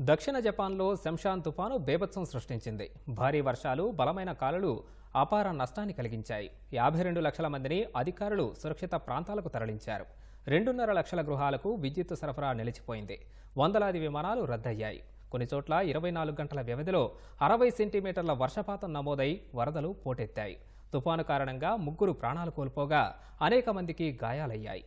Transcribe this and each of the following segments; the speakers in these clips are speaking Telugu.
దక్షిణ జపాన్లో శంషాన్ తుపాను బేభత్సం సృష్టించింది. భారీ వర్షాలు బలమైన కాలులు అపార నష్టాన్ని కలిగించాయి. యాభై రెండు లక్షల మందిని అధికారులు సురక్షిత ప్రాంతాలకు తరలించారు. రెండున్నర లక్షల గృహాలకు విద్యుత్ సరఫరా నిలిచిపోయింది. వందలాది విమానాలు రద్దయ్యాయి. కొన్ని చోట్ల ఇరవై నాలుగు గంటల వ్యవధిలో అరవై సెంటీమీటర్ల వర్షపాతం నమోదై వరదలు పోటెత్తాయి. తుపాను కారణంగా ముగ్గురు ప్రాణాలు కోల్పోగా అనేక మందికి గాయాలయ్యాయి.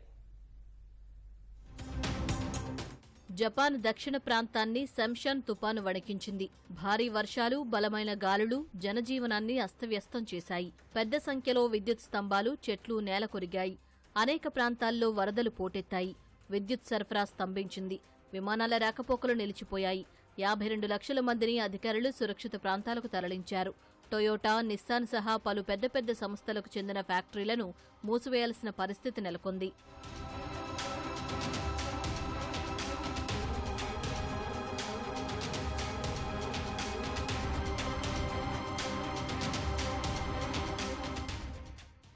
జపాన్ దక్షిణ ప్రాంతాన్ని శంషన్ తుపాను వణికించింది. భారీ వర్షాలు బలమైన గాలులు జనజీవనాన్ని అస్తవ్యస్తం చేశాయి. పెద్ద సంఖ్యలో విద్యుత్ స్తంభాలు చెట్లు నేలకొరిగాయి. అనేక ప్రాంతాల్లో వరదలు పోటెత్తాయి. విద్యుత్ సరఫరా స్తంభించింది. విమానాల రాకపోకలు నిలిచిపోయాయి. యాభై రెండు లక్షల మందిని అధికారులు సురక్షిత ప్రాంతాలకు తరలించారు. టొయోటా నిస్సాన్ సహా పలు పెద్ద పెద్ద సంస్థలకు చెందిన ఫ్యాక్టరీలను మూసివేయాల్సిన పరిస్థితి నెలకొంది.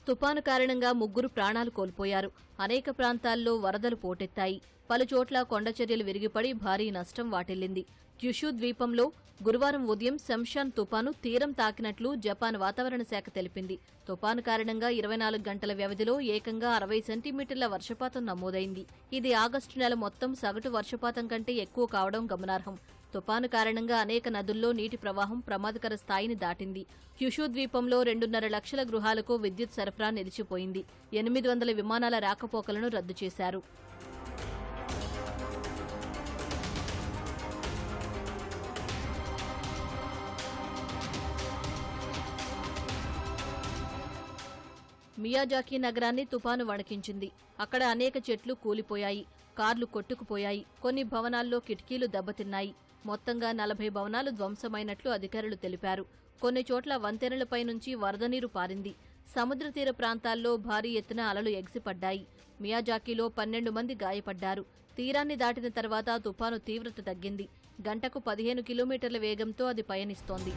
తుపాను కారణంగా ముగ్గురు ప్రాణాలు కోల్పోయారు. అనేక ప్రాంతాల్లో వరదలు పోటెత్తాయి. పలుచోట్ల కొండచర్యలు విరిగిపడి భారీ నష్టం వాటిల్లింది. క్యుషు ద్వీపంలో గురువారం ఉదయం శంషాన్ తుపాను తీరం తాకినట్లు జపాన్ వాతావరణ శాఖ తెలిపింది. తుపాను కారణంగా ఇరవై నాలుగు గంటల వ్యవధిలో ఏకంగా అరవై సెంటీమీటర్ల వర్షపాతం నమోదైంది. ఇది ఆగస్టు నెల మొత్తం సగటు వర్షపాతం కంటే ఎక్కువ కావడం గమనార్హం. తుపాను కారణంగా అనేక నదుల్లో నీటి ప్రవాహం ప్రమాదకర స్థాయిని దాటింది. క్యుషు ద్వీపంలో రెండున్నర లక్షల గృహాలకు విద్యుత్ సరఫరా నిలిచిపోయింది. ఎనిమిది వందల విమానాల రాకపోకలను రద్దు చేశారు. మియాజాకి నగరాన్ని తుపాను వణకించింది. అక్కడ అనేక చెట్లు కూలిపోయాయి. కార్లు కొట్టుకుపోయాయి. కొన్ని భవనాల్లో కిటికీలు దెబ్బతిన్నాయి. మొత్తంగా నలభై భవనాలు ధ్వంసమైనట్లు అధికారులు తెలిపారు. కొన్ని చోట్ల వంతెనలపై నుంచి వరద నీరు పారింది. సముద్ర తీర ప్రాంతాల్లో భారీ ఎత్తున అలలు ఎగిసిపడ్డాయి. మియాజాకీలో పన్నెండు మంది గాయపడ్డారు. తీరాన్ని దాటిన తర్వాత తుపాను తీవ్రత తగ్గింది. గంటకు పదిహేను కిలోమీటర్ల వేగంతో అది పయనిస్తోంది.